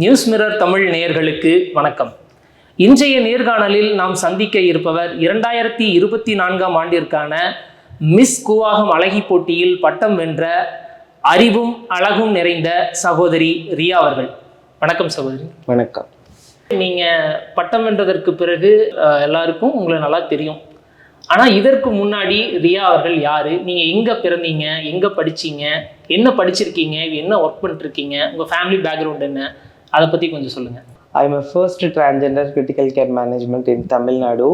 News mirror Tamil நேயர்களுக்கு வணக்கம். இன்றைய நேர்காணலில் நாம் சந்திக்க இருப்பவர் இரண்டாயிரத்தி இருபத்தி நான்காம் ஆண்டிற்கான மிஸ் கூவாகம் அழகி போட்டியில் பட்டம் வென்ற அறிவும் அழகும் நிறைந்த சகோதரி ரியா அவர்கள். வணக்கம் சகோதரி. வணக்கம். நீங்க பட்டம் வென்றதற்கு பிறகு எல்லாருக்கும் உங்களை நல்லா தெரியும். ஆனா இதற்கு முன்னாடி ரியா அவர்கள் யாரு? நீங்க எங்க பிறந்தீங்க? எங்க படிச்சீங்க? என்ன படிச்சிருக்கீங்க? என்ன ஒர்க் பண்ணிட்டு இருக்கீங்க? உங்க ஃபேமிலி பேக்ரவுண்ட் என்ன? அதை பற்றி கொஞ்சம் சொல்லுங்கள் I am first transgender critical care management in Tamil Nadu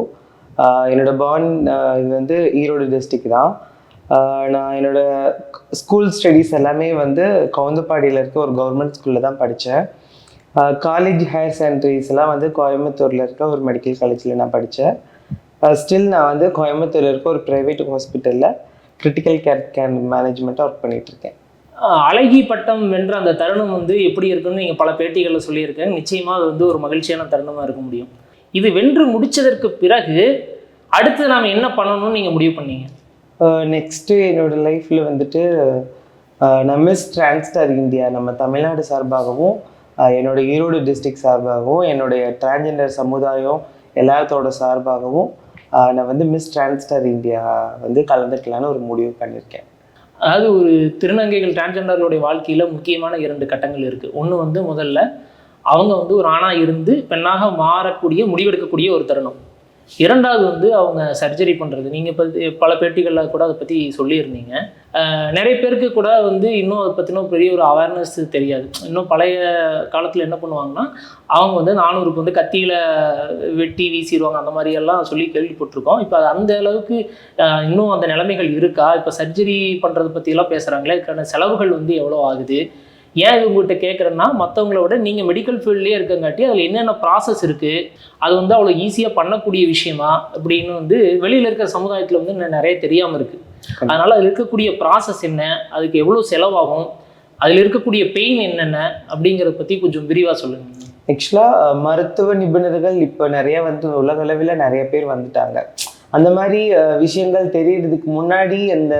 என்னோட பார்ன் இது வந்து ஈரோடு டிஸ்ட்ரிக் தான். நான் என்னோட ஸ்கூல் ஸ்டடீஸ் எல்லாமே வந்து கவுந்தப்பாடியில் இருக்க ஒரு கவர்மெண்ட் ஸ்கூலில் தான் படித்தேன் காலேஜ் ஹையர் செகண்டரிஸ் எல்லாம் வந்து கோயம்புத்தூரில் இருக்க ஒரு மெடிக்கல் காலேஜில் நான் படித்தேன் ஸ்டில் நான் வந்து கோயம்புத்தூரில் இருக்க ஒரு ப்ரைவேட் ஹாஸ்பிட்டலில் கிரிட்டிக்கல் கேர் கேர் மேனேஜ்மெண்ட்டாக ஒர்க் பண்ணிகிட்ருக்கேன் இருக்கேன். அழகி பட்டம் வென்ற அந்த தருணம் வந்து எப்படி இருக்குன்னு நீங்கள் பல பேட்டிகளில் சொல்லியிருக்கேன். நிச்சயமாக அது வந்து ஒரு மகிழ்ச்சியான தருணமாக இருக்க முடியும். இது வென்று முடித்ததற்கு பிறகு அடுத்து நாம் என்ன பண்ணணும்னு நீங்கள் முடிவு பண்ணீங்க? நெக்ஸ்ட்டு என்னோடய லைஃப்பில் வந்துட்டு நான் மிஸ் டிரான்ஸ்டார் இந்தியா நம்ம தமிழ்நாடு சார்பாகவும் அஹ், என்னோட ஈரோடு டிஸ்ட்ரிக்ட் சார்பாகவும் என்னுடைய டிரான்ஜெண்டர் சமுதாயம் எல்லாத்தோட சார்பாகவும் நான் வந்து மிஸ் டிரான்ஸ்டார் இந்தியா வந்து கலந்துக்கலான்னு ஒரு முடிவு பண்ணியிருக்கேன் அதாவது ஒரு திருநங்கைகள் டிரான்ஸ்ஜெண்டர்களுடைய வாழ்க்கையில் முக்கியமான இரண்டு கட்டங்கள் இருக்குது ஒன்று வந்து முதல்ல அவங்க வந்து ஒரு ஆணாக இருந்து பெண்ணாக மாறக்கூடிய முடிவெடுக்கக்கூடிய ஒரு தருணம். இரண்டாவது வந்து அவங்க சர்ஜரி பண்ணுறது நீங்கள் பற்றி பல பேட்டிகளில் கூட அதை பற்றி சொல்லியிருந்தீங்க. நிறைய பேருக்கு கூட வந்து இன்னும் அதை பற்றின பெரிய ஒரு அவேர்னஸ் தெரியாது. இன்னும் பழைய காலத்தில் என்ன பண்ணுவாங்கன்னா அவங்க வந்து நானூறுக்கு வந்து கத்தியில் வெட்டி வீசிடுவாங்க அந்த மாதிரியெல்லாம் சொல்லி கேள்விப்பட்டிருக்கோம். இப்போ அது அந்த அளவுக்கு இன்னும் அந்த நிலைமைகள் இருக்கா? இப்போ சர்ஜரி பண்ணுறது பற்றியெல்லாம் பேசுகிறாங்களே அதுக்கான செலவுகள் வந்து எவ்வளோ ஆகுது? ஏன் இது உங்கள்கிட்ட கேட்குறேன்னா மற்றவங்கள விட நீங்கள் மெடிக்கல் ஃபீல்ட்லேயே இருக்கங்காட்டி அதில் என்னென்ன ப்ராசஸ் இருக்குது அது வந்து அவ்வளோ ஈஸியாக பண்ணக்கூடிய விஷயமா அப்படின்னு வந்து வெளியில் இருக்கிற சமுதாயத்தில் வந்து இன்னும் நிறைய தெரியாமல் இருக்குது அதனால் அதில் இருக்கக்கூடிய ப்ராசஸ் என்ன அதுக்கு எவ்வளோ செலவாகும் அதில் இருக்கக்கூடிய பெயின் என்னென்ன அப்படிங்கிறத பற்றி கொஞ்சம் விரிவாக சொல்லுங்கள் ஆக்சுவலாக மருத்துவ நிபுணர்கள் இப்போ நிறைய வந்து உலக அளவில் நிறைய பேர் வந்துட்டாங்க. அந்த மாதிரி விஷயங்கள் தெரியறதுக்கு முன்னாடி அந்த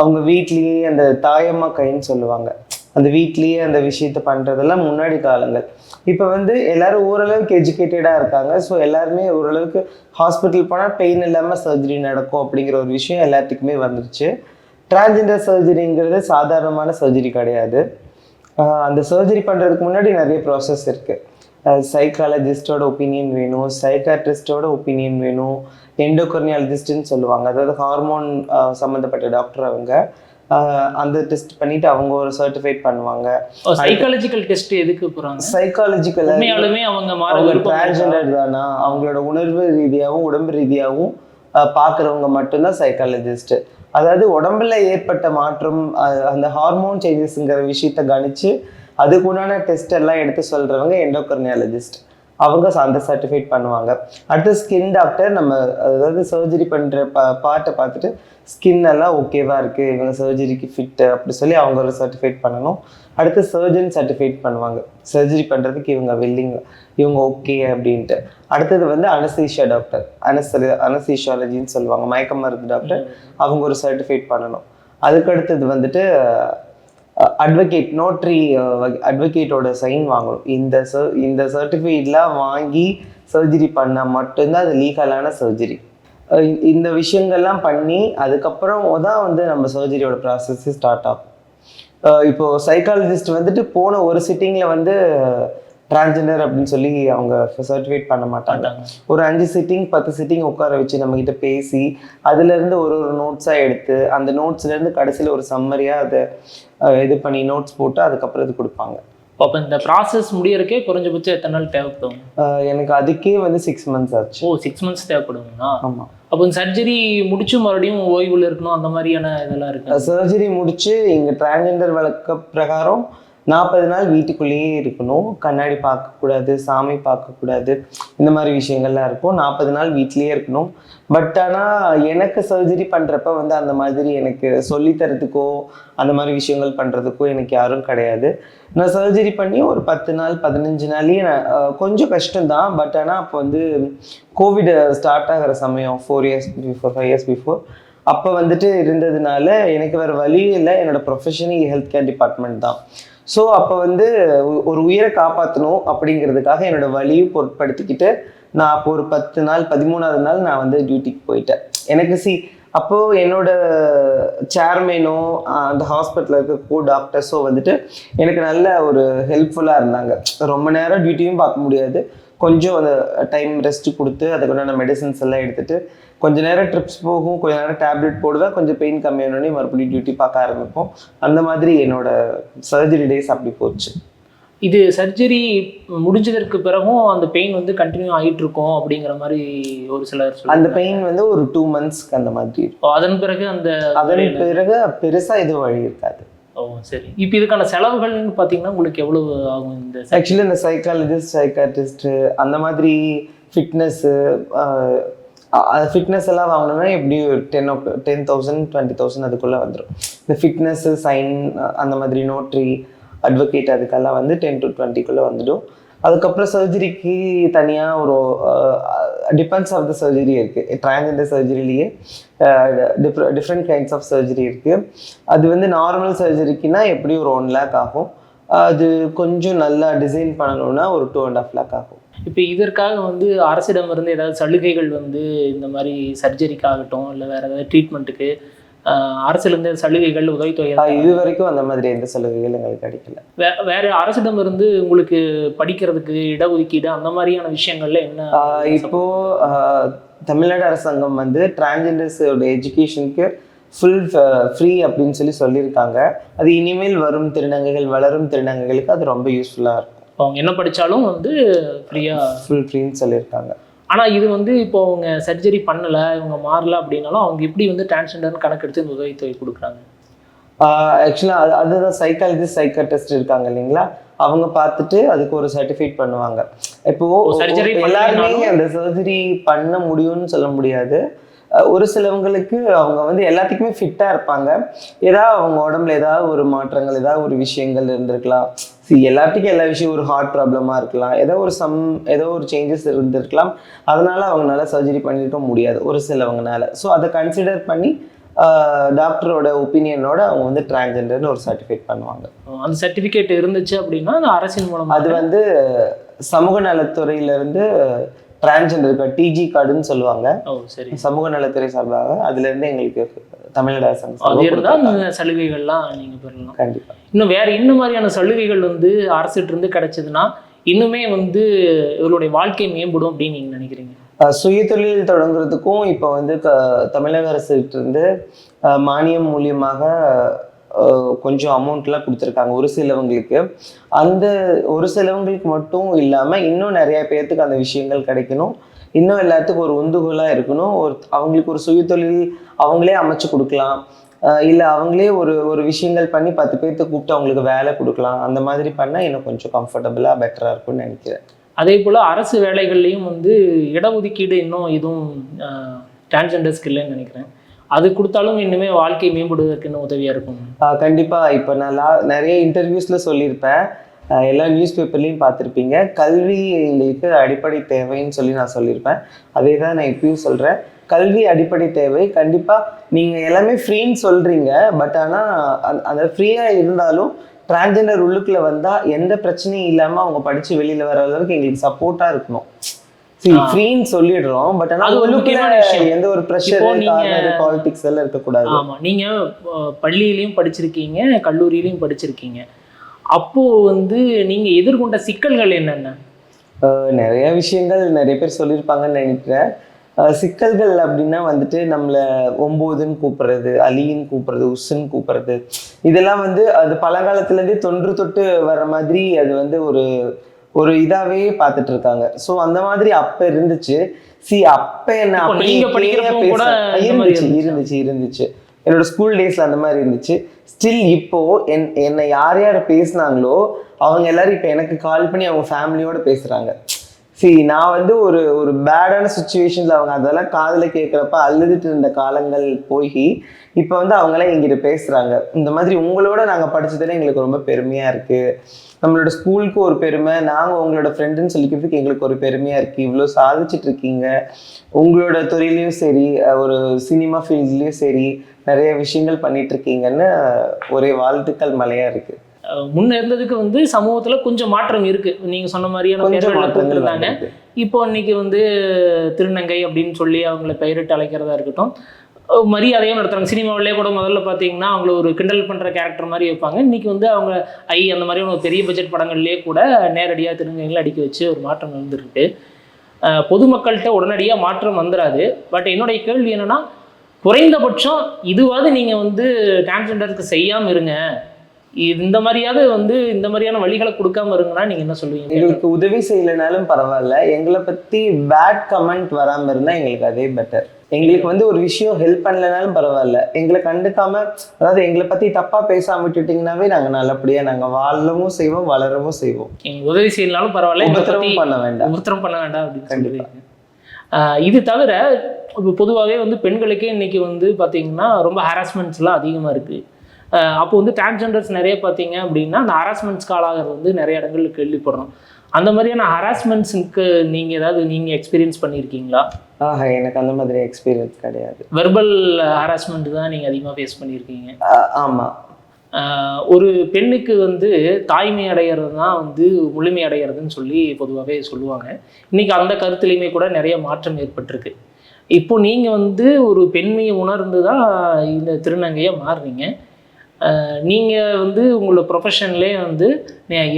அவங்க வீட்லேயே அந்த தாயம்மா கைன்னு சொல்லுவாங்க. அந்த வீட்லேயே அந்த விஷயத்த பண்ணுறதெல்லாம் முன்னாடி காலங்கள். இப்போ வந்து எல்லாரும் ஓரளவுக்கு எஜுகேட்டடாக இருக்காங்க. ஸோ எல்லாருமே ஓரளவுக்கு ஹாஸ்பிட்டல் போனால் பெயின் இல்லாமல் சர்ஜரி நடக்கும் அப்படிங்கிற ஒரு விஷயம் எல்லாத்துக்குமே வந்துருச்சு. டிரான்ஜெண்டர் சர்ஜரிங்கிறது சாதாரணமான சர்ஜரி கிடையாது. அந்த சர்ஜரி பண்ணுறதுக்கு முன்னாடி நிறைய ப்ராசஸ் இருக்குது சைக்காலஜிஸ்டோட ஒப்பீனியன் வேணும் சைக்காட்ரிஸ்டோட ஒப்பீனியன் வேணும் எண்டோகர்னியாலஜிஸ்ட்னு சொல்லுவாங்க. அதாவது ஹார்மோன் சம்மந்தப்பட்ட டாக்டர் அவங்க. அந்த டெஸ்ட் பண்ணிட்டு அவங்க ஒரு சர்டிஃபைட் பண்ணுவாங்க. சைக்காலஜிக்கல் டெஸ்ட் எதுக்கு போகிறாங்க சைக்காலஜிக்கல் உண்மையாலுமே அவங்க மாற? டிரான்ஸ்ஜெண்டர் தானா? அவங்களோட உணர்வு ரீதியாகவும் உடம்பு ரீதியாகவும் பார்க்கறவங்க மட்டும்தான் சைக்காலஜிஸ்ட் அதாவது உடம்புல ஏற்பட்ட மாற்றம் அந்த ஹார்மோன் சேஞ்சஸ்ங்கிற விஷயத்த கணிச்சு அதுக்கு உண்டான டெஸ்ட் எல்லாம் எடுத்து சொல்றவங்க எண்டோகர்னியாலஜிஸ்ட் அவங்க அந்த சர்டிஃபைட் பண்ணுவாங்க. அடுத்து ஸ்கின் டாக்டர் நம்ம அதாவது சர்ஜரி பண்ற பா பார்ட்டை பார்த்துட்டு ஸ்கின் எல்லாம் ஓகேவா இருக்கு இவங்க சர்ஜரிக்கு ஃபிட் அப்படி சொல்லி அவங்க ஒரு சர்டிஃபைட் பண்ணணும். அடுத்து சர்ஜன் சர்டிஃபைட் பண்ணுவாங்க. சர்ஜரி பண்ணுறதுக்கு இவங்க வில்லிங் இவங்க ஓகே அப்படின்ட்டு. அடுத்தது வந்து அனசீஷியா டாக்டர் அனஸ்தரி அனசீஷியாலஜின்னு சொல்லுவாங்க. மயக்க மருந்து டாக்டர் அவங்க ஒரு சர்டிஃபைட் பண்ணணும். அதுக்கு அடுத்தது வந்துட்டு அட்வொகேட் நோட்ரி அட்வொகேட்டோட சைன் வாங்கணும். இந்த சர் இந்த சர்டிஃபிகேட்லாம் வாங்கி சர்ஜரி பண்ணால் மட்டும்தான் அது லீகலான சர்ஜரி இந்த விஷயங்கள்லாம் பண்ணி அதுக்கப்புறம் தான் வந்து நம்ம சர்ஜரியோட ப்ராசஸ் ஸ்டார்ட் ஆகும். இப்போது இப்போ சைக்காலஜிஸ்ட் வந்துட்டு போன ஒரு சிட்டிங்கில் வந்து டிரான்ஜெண்டர் அப்படின்னு சொல்லி அவங்க சர்டிஃபிகேட் பண்ண மாட்டாங்க. ஒரு அஞ்சு சிட்டிங் பத்து சிட்டிங் உட்கார வச்சு நம்ம கிட்ட பேசி அதுல இருந்து ஒரு ஒரு நோட்ஸாக எடுத்து அந்த நோட்ஸ்ல இருந்து கடைசியில் ஒரு சம்மரியாக அதை இது பண்ணி நோட்ஸ் போட்டு அதுக்கப்புறம் இது கொடுப்பாங்க. அப்போ இந்த ப்ராசஸ் முடியறக்கே குறைஞ்சபட்சம் எத்தனை நாள் தேவைப்படும்? எனக்கு அதுக்கே வந்து சிக்ஸ் மந்த்ஸ் ஆச்சு. ஓ சிக்ஸ் மந்த்ஸ் தேவைப்படுங்களா? ஆமாம் அப்போ சர்ஜரி முடிச்சு மறுபடியும் ஓய்வுல இருக்கணும் அந்த மாதிரியான இதெல்லாம் இருக்கு? சர்ஜரி முடிச்சு இங்கே டிரான்ஜெண்டர் வழக்க பிரகாரம் நாற்பது நாள் வீட்டுக்குள்ளேயே இருக்கணும். கண்ணாடி பார்க்கக்கூடாது சாமி பார்க்கக்கூடாது. இந்த மாதிரி விஷயங்கள்லாம் இருக்கும். நாற்பது நாள் வீட்லேயே இருக்கணும். பட் ஆனால் எனக்கு சர்ஜரி பண்ணுறப்ப வந்து அந்த மாதிரி எனக்கு சொல்லித்தரதுக்கோ அந்த மாதிரி விஷயங்கள் பண்ணுறதுக்கோ எனக்கு யாரும் கிடையாது. நான் சர்ஜரி பண்ணி ஒரு பத்து நாள் பதினஞ்சு நாள்லேயே நான் கொஞ்சம் கஷ்டம்தான். பட் ஆனால் அப்போ வந்து கோவிட் ஸ்டார்ட் ஆகிற சமயம் four years before five years before அப்போ வந்துட்டு இருந்ததுனால எனக்கு வேறு வழியும் இல்லை. என்னோட ப்ரொஃபஷனே ஹெல்த் கேர் டிபார்ட்மெண்ட் தான். ஸோ அப்போ வந்து ஒரு உயிரை காப்பாற்றணும் அப்படிங்கிறதுக்காக என்னோட வழியும் பொருட்படுத்திக்கிட்டு நான் அப்போ ஒரு பத்து நாள் பதிமூணாவது நாள் நான் வந்து டியூட்டிக்கு போயிட்டேன். எனக்கு சி அப்போது என்னோட சேர்மேனோ அந்த ஹாஸ்பிட்டலில் இருக்க கோ டாக்டர்ஸோ வந்துட்டு எனக்கு நல்ல ஒரு ஹெல்ப்ஃபுல்லாக இருந்தாங்க. ரொம்ப நேரம் டியூட்டியும் பார்க்க முடியாது. கொஞ்சம் அந்த டைம் ரெஸ்ட் கொடுத்து அதுக்குண்டான மெடிசன்ஸ் எல்லாம் எடுத்துட்டு கொஞ்ச நேரம் ட்ரிப்ஸ் போகும் கொஞ்ச நேரம் டேப்லெட் போடுவேன் கொஞ்சம் பெயின் கம்மியானோடனே மறுபடியும் டியூட்டி பார்க்க ஆரம்பிப்போம். அந்த மாதிரி என்னோட சர்ஜரி டேஸ் அப்படி போச்சு. இது சர்ஜரி முடிஞ்சதற்கு பிறகும் அந்த பெயின் வந்து கண்டினியூ ஆகிட்டு இருக்கும் அப்படிங்கிற மாதிரி ஒரு சிலர் அந்த பெயின் வந்து ஒரு டூ மந்த்ஸ்க்கு அந்த மாதிரி அதன் பிறகு அந்த அதன் பிறகு பெருசா எதுவும் வழி இருக்காது. ஓ சரி. இப்போ இதுக்கான செலவுகள்னு பார்த்தீங்கன்னா உங்களுக்கு எவ்வளோ ஆகும் இந்த ஆக்சுவலி இந்த சைக்காலஜிஸ்ட் சைக்காட்டிஸ்ட்டு அந்த மாதிரி ஃபிட்னஸ்ஸு ஃபிட்னஸ் எல்லாம் வாங்கணும்னா எப்படி ten ten ten thousand twenty thousand அதுக்குள்ளே வந்துடும் இந்த ஃபிட்னஸ்ஸு சைன் அந்த மாதிரி நோட்ரி அட்வொகேட் அதுக்கெல்லாம் வந்து டென் டு டுவெண்ட்டிக்குள்ளே வந்துடும். அதுக்கப்புறம் சர்ஜரிக்கு தனியாக ஒரு டிபெண்ட்ஸ் ஆஃப் த சர்ஜரி இருக்குது டிரான்ஜெண்டர் சர்ஜரிலேயே டிஃப்ரெண்ட் கைண்ட்ஸ் ஆஃப் சர்ஜரி இருக்குது அது வந்து நார்மல் சர்ஜரிக்குனா எப்படியும் ஒரு ஒன் லேக் ஆகும்? அது கொஞ்சம் நல்லா டிசைன் பண்ணணும்னா ஒரு டூ அண்ட் ஆஃப் லேக் ஆகும். இப்போ இதற்காக வந்து அரசிடமிருந்து ஏதாவது சலுகைகள் வந்து இந்த மாதிரி சர்ஜரிக்காகட்டும் இல்லை வேறு ஏதாவது ட்ரீட்மெண்ட்டுக்கு அரசுலேருந்து சலுகைகள் உதவித்தொகை இது வரைக்கும் அந்த மாதிரி எந்த சலுகைகளும் எங்களுக்கு கிடைக்கல. வே வேற அரசிடமிருந்து உங்களுக்கு படிக்கிறதுக்கு இடஒதுக்கீடு அந்த மாதிரியான விஷயங்கள்ல என்ன இப்போ தமிழ்நாடு அரசாங்கம் வந்து டிரான்ஜெண்டர்ஸோட எஜுகேஷனுக்கு ஃபுல் ஃப்ரீ அப்படின்னு சொல்லி சொல்லியிருக்காங்க. அது இனிமேல் வரும் திருநங்கைகள் வளரும் திருநங்கைகளுக்கு அது ரொம்ப யூஸ்ஃபுல்லாக இருக்கும். அவங்க என்ன படிச்சாலும் வந்து ஃப்ரீயா ஃபுல் ஃப்ரீன்னு சொல்லியிருக்காங்க. ஆனா இது வந்து இப்போ அவங்க சர்ஜரி பண்ணல இவங்க மாறல அப்படின்னாலும் அவங்க எப்படி வந்து டிரான்ஸ்ஜெண்டர்னு கணக்கெடுத்து இந்த உதவித்தொகை கொடுக்குறாங்க? ஆக்சுவலாக அது அதுதான் சைக்காலஜிஸ்ட் சைக்காட்டிஸ்ட் இருக்காங்க இல்லைங்களா? அவங்க பார்த்துட்டு அதுக்கு ஒரு சர்டிஃபிகேட் பண்ணுவாங்க. இப்போ எல்லாருமே அந்த சர்ஜரி பண்ண முடியும்னு சொல்ல முடியாது. ஒரு சிலவங்களுக்கு அவங்க வந்து எல்லாத்துக்குமே ஃபிட்டாக இருப்பாங்க. ஏதாவது அவங்க உடம்புல ஏதாவது ஒரு மாற்றங்கள் ஏதாவது ஒரு விஷயங்கள் இருந்திருக்கலாம். எல்லாத்துக்கும் எல்லா விஷயம் ஒரு ஹார்ட் ப்ராப்ளமாக இருக்கலாம். ஏதோ ஒரு சம் ஏதோ ஒரு சேஞ்சஸ் இருந்திருக்கலாம். அதனால அவங்களால சர்ஜரி பண்ணியிருக்க முடியாது ஒரு சிலவங்கனால. ஸோ அதை கன்சிடர் பண்ணி டாக்டரோட ஒப்பீனியனோட அவங்க வந்து டிரான்ஜெண்டர்னு ஒரு சர்டிஃபிகேட் பண்ணுவாங்க. அந்த சர்டிஃபிகேட் இருந்துச்சு அப்படின்னா அரசின் மூலமா அது வந்து சமூக நலத்துறையிலேருந்து டிரான்ஜெண்டருக்கு டிஜி கார்டுன்னு சொல்லுவாங்க. ஓ சரி. சமூக நலத்துறை சார்பாக அதுல இருந்து எங்களுக்கு தமிழ்நாடு. அந்த சலுகைகள்லாம் நீங்க பெறலாம். கண்டிப்பா. இன்னும் வேற என்ன மாதிரியான சலுகைகள் வந்து அரசிட்ட இருந்து கிடைச்சதுன்னா இன்னுமே வந்து இவருடைய வாழ்க்கை மேம்படும் அப்படின்னு நீங்க நினைக்கிறீங்க? சுயதொழில் தொடங்குறதுக்கும் இப்போ வந்து க- தமிழக அரசுகிட்ட இருந்து மானியம் மூலியமாக கொஞ்சம் அமௌண்ட்லாம் கொடுத்துருக்காங்க ஒரு சிலவங்களுக்கு. அந்த ஒரு சிலவங்களுக்கு மட்டும் இல்லாமல் இன்னும் நிறைய பேர்த்துக்கு அந்த விஷயங்கள் கிடைக்கணும். இன்னும் எல்லாத்துக்கும் ஒரு உந்துகோலாக இருக்கணும். ஒரு அவங்களுக்கு ஒரு சுயதொழில் அவங்களே அமைச்சு கொடுக்கலாம். இல்லை அவங்களே ஒரு ஒரு விஷயங்கள் பண்ணி பத்து பேர்த்த கூப்பிட்டு அவங்களுக்கு வேலை கொடுக்கலாம். அந்த மாதிரி பண்ணால் இன்னும் கொஞ்சம் கம்ஃபர்டபுளாக பெட்டராக இருக்கும்னு நினைக்கிறேன். அதே போல் அரசு வேலைகள்லையும் வந்து இடஒதுக்கீடு இன்னும் எதுவும் டிரான்ஸ்ஜெண்டர்ஸ்க்கு இல்லைன்னு நினைக்கிறேன். அது கொடுத்தாலும் இன்னுமே வாழ்க்கை மேம்படுவதற்கு இன்னும் இருக்கும்? கண்டிப்பாக இப்போ நான் லா நிறைய இன்டர்வியூஸில் சொல்லியிருப்பேன். எல்லா நியூஸ் பேப்பர்லேயும் பார்த்துருப்பீங்க. கல்வி எங்களுக்கு அடிப்படை தேவைன்னு சொல்லி நான் சொல்லியிருப்பேன். அதே தான் நான் இப்பயும் சொல்கிறேன் கல்வி அடிப்படை தேவை. கண்டிப்பாக நீங்கள் எல்லாமே ஃப்ரீன்னு சொல்கிறீங்க பட் ஆனால் அந்த- ஃப்ரீயாக இருந்தாலும் டிரான்ஜெண்டர் உள்ளுக்குள்ளே வந்தால் எந்த பிரச்சனையும் இல்லாமல் அவங்க படித்து வெளியில் வர அளவுக்கு எங்களுக்கு சப்போர்ட்டாக இருக்கணும். சரி. ஃப்ரீன்னு சொல்லிடுறோம் பட் ஆனா அது ஒரு உள்ளுக்குள்ள முக்கியமான விஷயம். எந்த ஒரு ப்ரெஷர் இப்போ நீங்க- பாலிடிக்ஸ் எல்லாம் இருக்கக்கூடாது. ஆமா நீங்க அஹ், பள்ளியிலையும் படிச்சிருக்கீங்க கல்லூரியிலையும் படிச்சிருக்கீங்க. அப்போ வந்து நீங்க எதிர்கொண்ட சிக்கல்கள் என்னென்ன? நிறைய விஷயங்கள் நிறைய பேர் சொல்லியிருப்பாங்கன்னு நினைக்கிறேன். சிக்கல்கள் அப்படின்னா வந்துட்டு நம்மளை ஒம்போதுன்னு கூப்பிடுறது அலின்னு கூப்பிடுறது உஸ்ன்னு கூப்பிடுறது. இதெல்லாம் வந்து அது பழங்காலத்துலேருந்தே தொன்று தொட்டு வர மாதிரி அது வந்து ஒரு ஒரு இதாவே பார்த்துட்டு இருக்காங்க ஸோ அந்த மாதிரி அப்ப இருந்துச்சு. சி அப்ப என்ன இருந்துச்சு இருந்துச்சு. இருந்துச்சு என்னோட ஸ்கூல் டேஸ்ல அந்த மாதிரி இருந்துச்சு. ஸ்டில் இப்போ என் என்னை யார் யார் பேசுனாங்களோ அவங்க எல்லாரும் இப்போ எனக்கு கால் பண்ணி அவங்க ஃபேமிலியோட பேசுறாங்க. See நான் வந்து ஒரு ஒரு பேடான சுச்சுவேஷன்ல அவங்க அதெல்லாம் காதுல கேட்குறப்ப அழுதுட்டு இருந்த காலங்கள் போய் இப்போ வந்து அவங்களாம் எங்கிட்ட பேசுறாங்க. இந்த மாதிரி உங்களோட நாங்க படிச்சதுல எங்களுக்கு ரொம்ப பெருமையா இருக்கு. நம்மளோட ஸ்கூலுக்கு ஒரு பெருமை நாங்க உங்களோட ஃப்ரெண்டுன்னு சொல்லிக்கிறதுக்கு எங்களுக்கு ஒரு பெருமையா இருக்கு. இவ்வளோ சாதிச்சிட்டு இருக்கீங்க. உங்களோட துறையிலயும் சரி ஒரு சினிமா ஃபீல்ட்லயும் சரி நிறைய விஷயங்கள் பண்ணிட்டு இருக்கீங்கன்னு ஒரே வாழ்த்துக்கள் மலையா இருக்கு. முன்ன இருந்ததுக்கு வந்து சமூகத்துல கொஞ்சம் மாற்றம் இருக்கு. நீங்க சொன்ன மாதிரியான வந்திருக்கு. இப்போ இன்னைக்கு வந்து திருநங்கை அப்படின்னு சொல்லி அவங்கள பெயரிட்டு அழைக்கிறதா இருக்கட்டும். மரியாதையும் நடத்துறாங்க. சினிமாவிலே கூட முதல்ல பார்த்தீங்கன்னா அவங்கள ஒரு கிண்டல் பண்ணுற கேரக்டர் மாதிரி வைப்பாங்க இன்றைக்கி வந்து அவங்க ஐ அந்த மாதிரி ஒரு பெரிய பட்ஜெட் படங்கள்லேயே கூட நேரடியாக திருநங்கைகளை அடிக்க வச்சு ஒரு மாற்றம் வந்துருக்கு பொதுமக்கள்கிட்ட உடனடியாக மாற்றம் வந்துடாது பட் என்னுடைய கேள்வி என்னன்னா குறைந்தபட்சம் இதுவாவது நீங்கள் வந்து டிரான்ஸ்ஜெண்டருக்கு செய்யாமல் இருங்க. இந்த மாதிரியாவது வந்து இந்த மாதிரியான வழிகளை கொடுக்காம இருங்கன்னா நீங்கள் என்ன சொல்லுவீங்க? எங்களுக்கு உதவி செய்யலைனாலும் பரவாயில்ல. எங்களை பத்தி பேட் கமெண்ட் வராம இருந்தா எங்களுக்கு அதே பெட்டர் எங்களுக்கு வந்து ஒரு விஷயம் ஹெல்ப் பண்ணலைனாலும் பரவாயில்ல. எங்களை கண்டுக்காம அதாவது எங்களை பத்தி தப்பா பேசாம விட்டுட்டீங்கன்னாவே நாங்க நல்லபடியா நாங்க வாழவும் செய்வோம் வளரவும் செய்வோம். உதவி செய்யலாலும் பரவாயில்ல உபத்திரமும் பண்ண வேண்டாம். உபத்திரம் பண்ண வேண்டாம் அப்படின்னு ஆஹ் இது தவிர இப்போ பொதுவாகவே வந்து பெண்களுக்கே இன்னைக்கு வந்து பார்த்தீங்கன்னா ரொம்ப ஹராஸ்மெண்ட்ஸ்லாம் அதிகமாக இருக்குது அப்போ வந்து டிரான்ஸ்ஜெண்டர்ஸ் நிறைய பார்த்தீங்க அப்படின்னா அந்த ஹராஸ்மெண்ட்ஸ்க்கு ஆளாகிறது வந்து நிறைய இடங்கள்ல கேள்விப்படுறோம். அந்த மாதிரியான ஹராஸ்மெண்ட்ஸுக்கு நீங்கள் ஏதாவது நீங்கள் எக்ஸ்பீரியன்ஸ் பண்ணியிருக்கீங்களா ஆஹா எனக்கு அந்த மாதிரி எக்ஸ்பீரியன்ஸ் கிடையாது. வெர்பல் ஹராஸ்மெண்ட் தான் நீங்கள் அதிகமாக ஃபேஸ் பண்ணியிருக்கீங்க ஆஹ் ஆமா. ஆஹ் ஒரு பெண்ணுக்கு வந்து தாய்மை அடையிறது தான் வந்து முழுமை அடையிறதுன்னு சொல்லி பொதுவாகவே சொல்லுவாங்க. இன்னைக்கு அந்த கருத்துலையுமே கூட நிறைய மாற்றம் ஏற்பட்டிருக்கு. இப்போ நீங்கள் வந்து ஒரு பெண்மையை உணர்ந்து தான் இந்த திருநங்கையை மாறுறீங்க. நீங்கள் வந்து உங்களோட ப்ரொஃபஷன்லேயே வந்து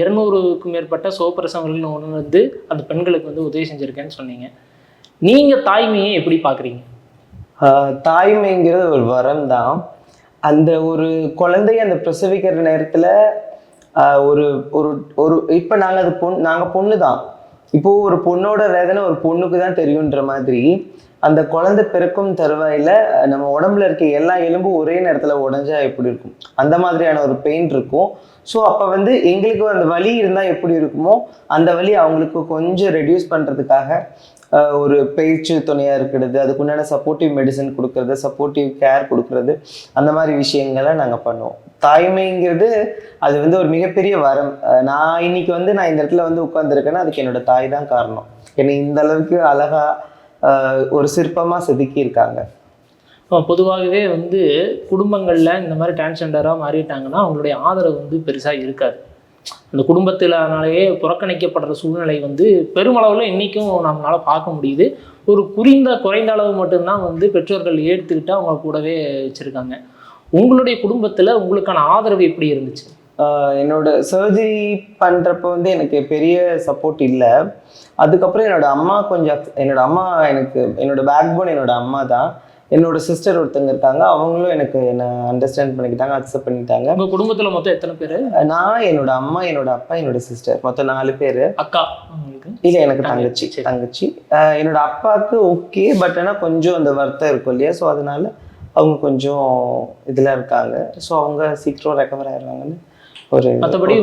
இருநூறுக்கும் மேற்பட்ட சோப்பரசவர்கள் ஒன்று வந்து அந்த பெண்களுக்கு வந்து உதவி செஞ்சுருக்கேன்னு சொன்னீங்க. நீங்கள் தாய்மையை எப்படி பார்க்குறீங்க தாய்மைங்கிறது ஒரு வரம் தான் அந்த ஒரு குழந்தைய அந்த பிரசவிக்கிற நேரத்தில் ஒரு ஒரு ஒரு இப்போ நாங்கள் அது பொண் நாங்கள் பொண்ணு தான் இப்போ ஒரு பொண்ணோட வேதனை ஒரு பொண்ணுக்கு தான் தெரியுன்ற மாதிரி அந்த குழந்தை பிறக்கும் தருவாயில நம்ம உடம்புல இருக்க எல்லா எலும்பும் ஒரே நேரத்துல உடஞ்சா எப்படி இருக்கும்? அந்த மாதிரியான ஒரு பெயின் இருக்கும். ஸோ அப்போ வந்து எங்களுக்கு அந்த வலி இருந்தால் எப்படி இருக்குமோ அந்த வலி அவங்களுக்கு கொஞ்சம் ரெடியூஸ் பண்ணுறதுக்காக ஒரு பேச்சு துணையாக இருக்கிறது அதுக்குண்டான சப்போர்ட்டிவ் மெடிசன் கொடுக்கறது சப்போர்ட்டிவ் கேர் கொடுக்கறது அந்த மாதிரி விஷயங்களை நாங்கள் பண்ணுவோம். தாய்மைங்கிறது அது வந்து ஒரு மிகப்பெரிய வரம். நான் இன்னைக்கு வந்து நான் இந்த இடத்துல வந்து உட்காந்துருக்கேன்னா அதுக்கு என்னோட தாய் தான் காரணம். என்னை இந்த அளவுக்கு அழகா ஒரு சிற்பமாக செதுக்கி இருக்காங்க பொதுவாகவே வந்து குடும்பங்களில் இந்த மாதிரி டிரான்ஸ்ஜெண்டராக மாறிட்டாங்கன்னா அவங்களுடைய ஆதரவு வந்து பெருசாக இருக்காது. அந்த குடும்பத்தினாலேயே புறக்கணிக்கப்படுற சூழ்நிலை வந்து பெருமளவில் இன்றைக்கும் நம்மளால பார்க்க முடியுது. ஒரு குறிந்த குறைந்த அளவு மட்டும்தான் வந்து பெற்றோர்கள் ஏற்றுக்கிட்டு அவங்க கூடவே வச்சுருக்காங்க. உங்களுடைய குடும்பத்தில் உங்களுக்கான ஆதரவு எப்படி இருந்துச்சு? என்னோட சர்ஜரி பண்ணுறப்ப வந்து எனக்கு பெரிய சப்போர்ட் இல்லை. அதுக்கப்புறம் என்னோட அம்மா கொஞ்சம் என்னோட அம்மா எனக்கு என்னோட பேக் போன் என்னோட அம்மா தான் என்னோட சிஸ்டர் ஒருத்தங்க இருக்காங்க. அவங்களும் எனக்கு என்ன அண்டர்ஸ்டாண்ட் பண்ணிக்கிட்டாங்க அக்செப்ட் பண்ணிட்டாங்க உங்கள் குடும்பத்தில் மொத்தம் எத்தனை பேர்? நான் என்னோட அம்மா என்னோட அப்பா என்னோட சிஸ்டர் மொத்தம் நாலு பேர். அக்கா. இல்லை எனக்கு தங்கச்சி. தங்கச்சி. என்னோட அப்பாவுக்கு ஓகே பட் ஆனால் கொஞ்சம் அந்த வருத்தம் இருக்கும் இல்லையா? ஸோ அதனால அவங்க கொஞ்சம் இதில் இருக்காங்க. ஸோ அவங்க சீக்கிரம் ரெக்கவர் ஆயிடுவாங்கன்னு ஒரு மற்றபடி.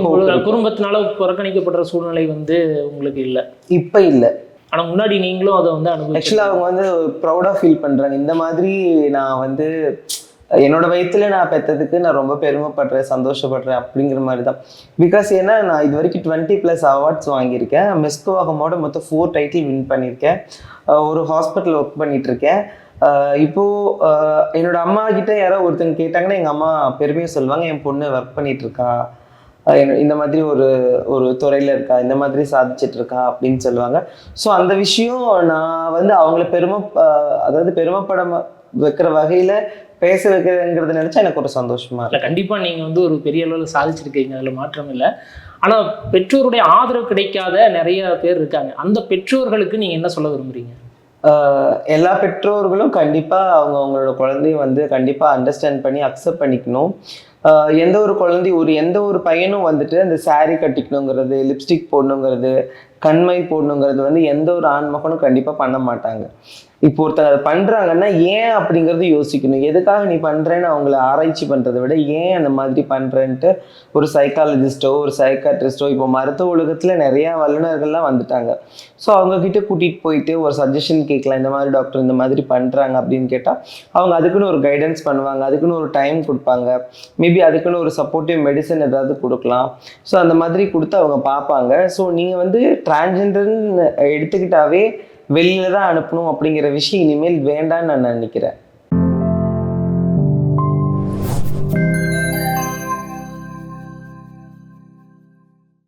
குடும்பத்தினால புறக்கணிக்கப்படுற சூழ்நிலை வந்து உங்களுக்கு இல்லை. இப்போ இல்லை. ஆனால் முன்னாடி நீங்களும் அதை வந்து அனுபவிச்சு ஆக்சுவலாக அவங்க வந்து ப்ரௌடாக ஃபீல் பண்ணுறாங்க இந்த மாதிரி நான் வந்து என்னோட வயிற்றுல நான் பெற்றதுக்கு நான் ரொம்ப பெருமைப்படுறேன் சந்தோஷப்படுறேன் அப்படிங்கிற மாதிரி தான் பிகாஸ் ஏன்னா நான் இது வரைக்கும் டுவெண்ட்டி ப்ளஸ் அவார்ட்ஸ் வாங்கியிருக்கேன். மெஸ்கோவாகமோட மொத்தம் ஃபோர் டைட்டில் வின் பண்ணியிருக்கேன். ஒரு ஹாஸ்பிட்டல் ஒர்க் பண்ணிகிட்ருக்கேன் இப்போது என்னோட அம்மா கிட்ட யாரோ ஒருத்தங்க கேட்டாங்கன்னா எங்கள் அம்மா பெருமையாக சொல்லுவாங்க என் பொண்ணு ஒர்க் பண்ணிகிட்ருக்கா இந்த மாதிரி ஒரு ஒரு துறையில இருக்கா இந்த மாதிரி சாதிச்சிட்டு இருக்கா அப்படின்னு சொல்லுவாங்க. ஸோ அந்த விஷயம் நான் வந்து அவங்கள பெருமை அதாவது பெருமைப்பட ம- வைக்கிற வகையில பேச வைக்கிறேங்கிறத நினைச்சா எனக்கு ஒரு சந்தோஷமா இல்லை கண்டிப்பாக நீங்கள் வந்து ஒரு பெரிய அளவில் சாதிச்சிருக்கீங்க அதில் மாற்றம் இல்லை. ஆனால் பெற்றோருடைய ஆதரவு கிடைக்காத நிறைய பேர் இருக்காங்க. அந்த பெற்றோர்களுக்கு நீங்கள் என்ன சொல்ல விரும்புறீங்க? ஆஹ் எல்லா பெற்றோர்களும் கண்டிப்பா அவங்க அவங்களோட குழந்தைய வந்து கண்டிப்பா அண்டர்ஸ்டாண்ட் பண்ணி அக்செப்ட் பண்ணிக்கணும். எந்த ஒரு குழந்தை ஒரு எந்த ஒரு பையனும் வந்துட்டு அந்த சாரீ கட்டிக்கணுங்கிறது லிப்ஸ்டிக் போடணுங்கிறது கண்மை போடணுங்கிறது வந்து எந்த ஒரு ஆண் மகனும் கண்டிப்பா பண்ண மாட்டாங்க. இப்போ ஒருத்தங்க அதை பண்ணுறாங்கன்னா ஏன் அப்படிங்கிறது யோசிக்கணும். எதுக்காக நீ பண்ணுறேன்னு அவங்கள ஆராய்ச்சி பண்ணுறதை விட ஏன் அந்த மாதிரி பண்ணுறேன்ட்டு ஒரு சைக்காலஜிஸ்டோ ஒரு சைக்காட்ரிஸ்டோ இப்போ மருத்துவ உலகத்தில் நிறையா வல்லுநர்கள்லாம் வந்துட்டாங்க. ஸோ அவங்கக்கிட்ட கூட்டிகிட்டு போயிட்டு ஒரு சஜஷன் கேட்கலாம். இந்த மாதிரி டாக்டர் இந்த மாதிரி பண்ணுறாங்க அப்படின்னு கேட்டால் அவங்க அதுக்குன்னு ஒரு கைடன்ஸ் பண்ணுவாங்க. அதுக்குன்னு ஒரு டைம் கொடுப்பாங்க. மேபி அதுக்குன்னு ஒரு சப்போர்ட்டிவ் மெடிசன் ஏதாவது கொடுக்கலாம். ஸோ அந்த மாதிரி கொடுத்து அவங்க பார்ப்பாங்க. ஸோ நீங்கள் வந்து டிரான்ஜெண்டர்னு எடுத்துக்கிட்டாவே வெளியில தான் அனுப்பணும் அப்படிங்கிற விஷயம் இனிமேல் வேண்டாம்னு நான் நினைக்கிறேன்.